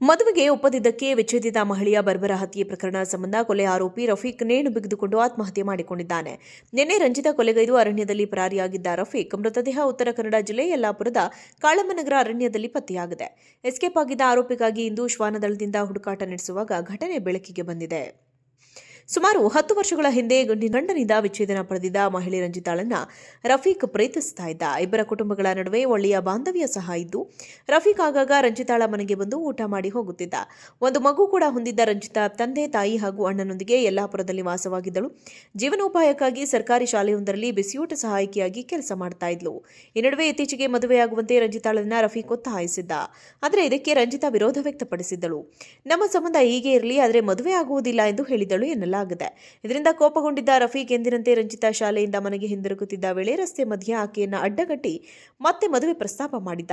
ಮದುವೆಗೆ ಒಪ್ಪದಿದ್ದಕ್ಕೆ ವಿಚ್ಛೇದಿತ ಮಹಿಳೆಯ ಬರ್ಬರ ಹತ್ಯೆ ಪ್ರಕರಣ ಸಂಬಂಧ ಕೊಲೆ ಆರೋಪಿ ರಫೀಕ್ ನೇಣು ಬಿಗಿದುಕೊಂಡು ಆತ್ಮಹತ್ಯೆ ಮಾಡಿಕೊಂಡಿದ್ದಾನೆ. ನಿನ್ನೆ ರಂಜಿತಾ ಕೊಲೆಗೈದು ಅರಣ್ಯದಲ್ಲಿ ಪರಾರಿಯಾಗಿದ್ದ ರಫೀಕ್ ಮೃತದೇಹ ಉತ್ತರ ಕನ್ನಡ ಜಿಲ್ಲೆ ಯಲ್ಲಾಪುರದ ಕಾಳಮ್ಮನಗರ ಅರಣ್ಯದಲ್ಲಿ ಪತ್ತೆಯಾಗಿದೆ. ಎಸ್ಕೇಪ್ ಆಗಿದ್ದ ಆರೋಪಿಗಾಗಿ ಇಂದು ಶ್ವಾನದಳದಿಂದ ಹುಡುಕಾಟ ನಡೆಸುವಾಗ ಘಟನೆ ಬೆಳಕಿಗೆ ಬಂದಿದೆ. ಸುಮಾರು ಹತ್ತು ವರ್ಷಗಳ ಹಿಂದೆ ಗಂಡಿ, ಗಂಡನಿಂದ ವಿಚ್ಛೇದನ ಪಡೆದಿದ್ದ ಮಹಿಳೆ ರಂಜಿತಾಳನ್ನ ರಫೀಕ್ ಪ್ರೀತಿಸ್ತಾ ಇದ್ದ. ಇಬ್ಬರ ಕುಟುಂಬಗಳ ನಡುವೆ ಒಳ್ಳೆಯ ಬಾಂಧವ್ಯ ಸಹ ಇದ್ದು, ರಫೀಕ್ ಆಗಾಗ ರಂಜಿತಾಳ ಮನೆಗೆ ಬಂದು ಊಟ ಮಾಡಿ ಹೋಗುತ್ತಿದ್ದ. ಒಂದು ಮಗು ಕೂಡ ಹೊಂದಿದ್ದ ರಂಜಿತಾ ತಂದೆ, ತಾಯಿ ಹಾಗೂ ಅಣ್ಣನೊಂದಿಗೆ ಯಲ್ಲಾಪುರದಲ್ಲಿ ವಾಸವಾಗಿದ್ದಳು. ಜೀವನೋಪಾಯಕ್ಕಾಗಿ ಸರ್ಕಾರಿ ಶಾಲೆಯೊಂದರಲ್ಲಿ ಬಿಸಿಯೂಟ ಸಹಾಯಕಿಯಾಗಿ ಕೆಲಸ ಮಾಡ್ತಾ ಇದ್ಲು. ಈ ನಡುವೆ ಇತ್ತೀಚೆಗೆ ಮದುವೆಯಾಗುವಂತೆ ರಂಜಿತಾಳನ್ನ ರಫೀಕ್ ಒತ್ತಾಯಿಸಿದ್ದ. ಆದರೆ ಇದಕ್ಕೆ ರಂಜಿತಾ ವಿರೋಧ ವ್ಯಕ್ತಪಡಿಸಿದ್ದಳು. ನಮ್ಮ ಸಂಬಂಧ ಹೀಗೆ ಇರಲಿ, ಆದರೆ ಮದುವೆ ಆಗುವುದಿಲ್ಲ ಎಂದು ಹೇಳಿದಳು ಎನ್ನಲಾಗಿದೆ ಇದರಿಂದ ಕೋಪಗೊಂಡಿದ್ದ ರಫೀಕ್ ಎಂದಿನಂತೆ ರಂಜಿತಾ ಶಾಲೆಯಿಂದ ಮನೆಗೆ ಹಿಂದಿರುಗುತ್ತಿದ್ದ ವೇಳೆ ರಸ್ತೆ ಮಧ್ಯೆ ಆಕೆಯನ್ನ ಅಡ್ಡಗಟ್ಟಿ ಮತ್ತೆ ಮದುವೆ ಪ್ರಸ್ತಾಪ ಮಾಡಿದ್ದ.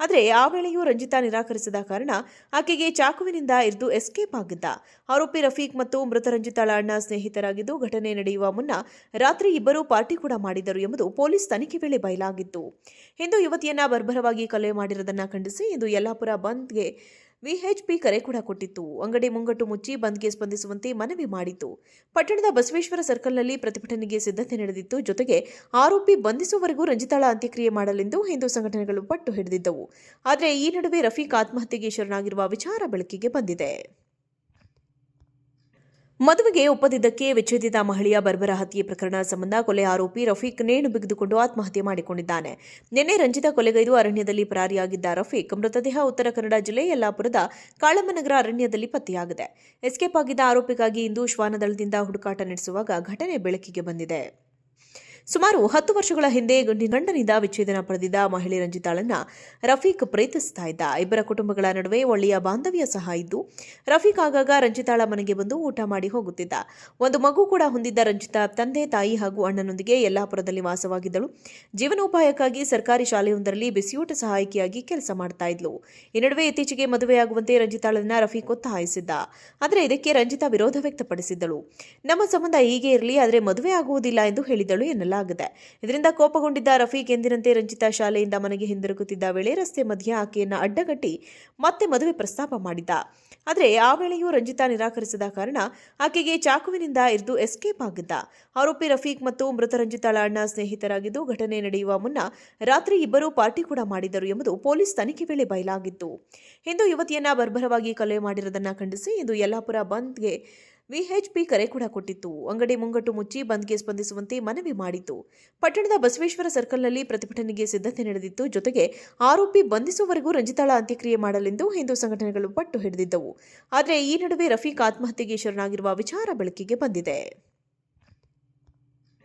ಆದರೆ ಆ ವೇಳೆಯೂ ರಂಜಿತಾ ನಿರಾಕರಿಸಿದ ಕಾರಣ ಆಕೆಗೆ ಚಾಕುವಿನಿಂದ ಇರಿದು ಎಸ್ಕೇಪ್ ಆಗಿದ್ದ. ಆರೋಪಿ ರಫೀಕ್ ಮತ್ತು ಮೃತ ರಂಜಿತಾಳ ಅಣ್ಣ ಸ್ನೇಹಿತರಾಗಿದ್ದು ಘಟನೆ ನಡೆಯುವ ಮುನ್ನ ರಾತ್ರಿ ಇಬ್ಬರೂ ಪಾರ್ಟಿ ಕೂಡ ಮಾಡಿದರು ಎಂಬುದು ಪೊಲೀಸ್ ತನಿಖೆ ವೇಳೆ ಬಯಲಾಗಿತ್ತು. ಇಂದು ಯುವತಿಯನ್ನ ಬರ್ಬರವಾಗಿ ಕೊಲೆ ಮಾಡಿರುವುದನ್ನು ಖಂಡಿಸಿ ಇಂದು ಯಲ್ಲಾಪುರ ಬಂದ್ಗೆ ವಿಎಚ್ಪಿ ಕರೆ ಕೂಡ ಕೊಟ್ಟಿತ್ತು. ಅಂಗಡಿ ಮುಂಗಟ್ಟು ಮುಚ್ಚಿ ಬಂದ್ಗೆ ಸ್ಪಂದಿಸುವಂತೆ ಮನವಿ ಮಾಡಿತು ಪಟ್ಟಣದ ಬಸವೇಶ್ವರ ಸರ್ಕಲ್ನಲ್ಲಿ ಪ್ರತಿಭಟನೆಗೆ ಸಿದ್ಧತೆ ನಡೆದಿತ್ತು. ಜೊತೆಗೆ ಆರೋಪಿ ಬಂಧಿಸುವವರೆಗೂ ರಂಜಿತಾಳ ಅಂತ್ಯಕ್ರಿಯೆ ಮಾಡಲೆಂದು ಹಿಂದೂ ಸಂಘಟನೆಗಳು ಪಟ್ಟು ಹಿಡಿದಿದ್ದವು. ಆದರೆ ಈ ನಡುವೆ ರಫೀಕ್ ಆತ್ಮಹತ್ಯೆಗೆ ಶರಣಾಗಿರುವ ವಿಚಾರ ಬೆಳಕಿಗೆ ಬಂದಿದೆ. ಮದುವೆಗೆ ಒಪ್ಪದಿದ್ದಕ್ಕೆ ವಿಚ್ಛೇದಿತ ಮಹಿಳೆಯ ಬರ್ಬರ ಹತ್ಯೆ ಪ್ರಕರಣ ಸಂಬಂಧ ಕೊಲೆ ಆರೋಪಿ ರಫೀಕ್ ನೇಣು ಬಿಗಿದುಕೊಂಡು ಆತ್ಮಹತ್ಯೆ ಮಾಡಿಕೊಂಡಿದ್ದಾನೆ. ನಿನ್ನೆ ರಂಜಿತಾ ಕೊಲೆಗೈದು ಅರಣ್ಯದಲ್ಲಿ ಪರಾರಿಯಾಗಿದ್ದ ರಫೀಕ್ ಮೃತದೇಹ ಉತ್ತರ ಕನ್ನಡ ಜಿಲ್ಲೆ ಯಲ್ಲಾಪುರದ ಕಾಳಮ್ಮನಗರ ಅರಣ್ಯದಲ್ಲಿ ಪತ್ತೆಯಾಗಿದೆ. ಎಸ್ಕೇಪ್ ಆಗಿದ್ದ ಆರೋಪಿಗಾಗಿ ಇಂದು ಶ್ವಾನದಳದಿಂದ ಹುಡುಕಾಟ ನಡೆಸುವಾಗ ಘಟನೆ ಬೆಳಕಿಗೆ ಬಂದಿದೆ. ಸುಮಾರು ಹತ್ತು ವರ್ಷಗಳ ಹಿಂದೆ ಗಂಡಿ ಗಂಡನಿಂದ ವಿಚ್ಛೇದನ ಪಡೆದಿದ್ದ ಮಹಿಳೆ ರಂಜಿತಾಳನ್ನ ರಫೀಕ್ ಪ್ರೀತಿಸ್ತಾ ಇದ್ದ. ಇಬ್ಬರ ಕುಟುಂಬಗಳ ನಡುವೆ ಒಳ್ಳೆಯ ಬಾಂಧವ್ಯ ಸಹ ಇದ್ದು, ರಫೀಕ್ ಆಗಾಗ ರಂಜಿತಾಳ ಮನೆಗೆ ಬಂದು ಊಟ ಮಾಡಿ ಹೋಗುತ್ತಿದ್ದ. ಒಂದು ಮಗು ಕೂಡ ಹೊಂದಿದ್ದ ರಂಜಿತಾ ತಂದೆ, ತಾಯಿ ಹಾಗೂ ಅಣ್ಣನೊಂದಿಗೆ ಯಲ್ಲಾಪುರದಲ್ಲಿ ವಾಸವಾಗಿದ್ದಳು. ಜೀವನೋಪಾಯಕ್ಕಾಗಿ ಸರ್ಕಾರಿ ಶಾಲೆಯೊಂದರಲ್ಲಿ ಬಿಸಿಯೂಟ ಸಹಾಯಕಿಯಾಗಿ ಕೆಲಸ ಮಾಡ್ತಾ ಇದ್ಲು. ಈ ನಡುವೆ ಇತ್ತೀಚೆಗೆ ಮದುವೆಯಾಗುವಂತೆ ರಂಜಿತಾಳನ್ನ ರಫೀಕ್ ಒತ್ತಾಯಿಸಿದ್ದ. ಆದರೆ ಇದಕ್ಕೆ ರಂಜಿತಾ ವಿರೋಧ ವ್ಯಕ್ತಪಡಿಸಿದ್ದಳು. ನಮ್ಮ ಸಂಬಂಧ ಹೀಗೆ ಇರಲಿ, ಆದರೆ ಮದುವೆ ಆಗುವುದಿಲ್ಲ ಎಂದು ಹೇಳಿದಳು ಎನ್ನಲಾಗಿದೆ ಇದರಿಂದ ಕೋಪಗೊಂಡಿದ್ದ ರಫೀಕ್ ಎಂದಿನಂತೆ ರಂಜಿತಾ ಶಾಲೆಯಿಂದ ಮನೆಗೆ ಹಿಂದಿರುಗುತ್ತಿದ್ದ ವೇಳೆ ರಸ್ತೆ ಮಧ್ಯೆ ಆಕೆಯನ್ನ ಅಡ್ಡಗಟ್ಟಿ ಮತ್ತೆ ಮದುವೆ ಪ್ರಸ್ತಾಪ ಮಾಡಿದ್ದ. ಆದರೆ ಆ ವೇಳೆಯೂ ರಂಜಿತಾ ನಿರಾಕರಿಸಿದ ಕಾರಣ ಆಕೆಗೆ ಚಾಕುವಿನಿಂದ ಇರಿದು ಎಸ್ಕೇಪ್ ಆಗಿದ್ದ. ಆರೋಪಿ ರಫೀಕ್ ಮತ್ತು ಮೃತ ರಂಜಿತಾಳ ಅಣ್ಣ ಸ್ನೇಹಿತರಾಗಿದ್ದು ಘಟನೆ ನಡೆಯುವ ಮುನ್ನ ರಾತ್ರಿ ಇಬ್ಬರು ಪಾರ್ಟಿ ಕೂಡ ಮಾಡಿದರು ಎಂಬುದು ಪೊಲೀಸ್ ತನಿಖೆ ವೇಳೆ ಬಯಲಾಗಿತ್ತು. ಇಂದು ಯುವತಿಯನ್ನ ಬರ್ಬರವಾಗಿ ಕೊಲೆ ಮಾಡಿರುವುದನ್ನು ಖಂಡಿಸಿ ಇಂದು ಯಲ್ಲಾಪುರ ಬಂದ್ಗೆ ವಿಎಚ್ಪಿ ಕರೆ ಕೂಡ ಕೊಟ್ಟಿತ್ತು. ಅಂಗಡಿ ಮುಂಗಟ್ಟು ಮುಚ್ಚಿ ಬಂದ್ಗೆ ಸ್ಪಂದಿಸುವಂತೆ ಮನವಿ ಮಾಡಿತ್ತು. ಪಟ್ಟಣದ ಬಸವೇಶ್ವರ ಸರ್ಕಲ್ನಲ್ಲಿ ಪ್ರತಿಭಟನೆಗೆ ಸಿದ್ಧತೆ ನಡೆದಿತ್ತು. ಜೊತೆಗೆ ಆರೋಪಿ ಬಂಧಿಸುವವರೆಗೂ ರಂಜಿತಾಳ ಅಂತ್ಯಕ್ರಿಯೆ ಮಾಡಲೆಂದು ಹಿಂದೂ ಸಂಘಟನೆಗಳು ಪಟ್ಟು ಹಿಡಿದಿದ್ದವು. ಆದರೆ ಈ ನಡುವೆ ರಫೀಕ್ ಆತ್ಮಹತ್ಯೆಗೆ ಶರಣಾಗಿರುವ ವಿಚಾರ ಬೆಳಕಿಗೆ ಬಂದಿದೆ.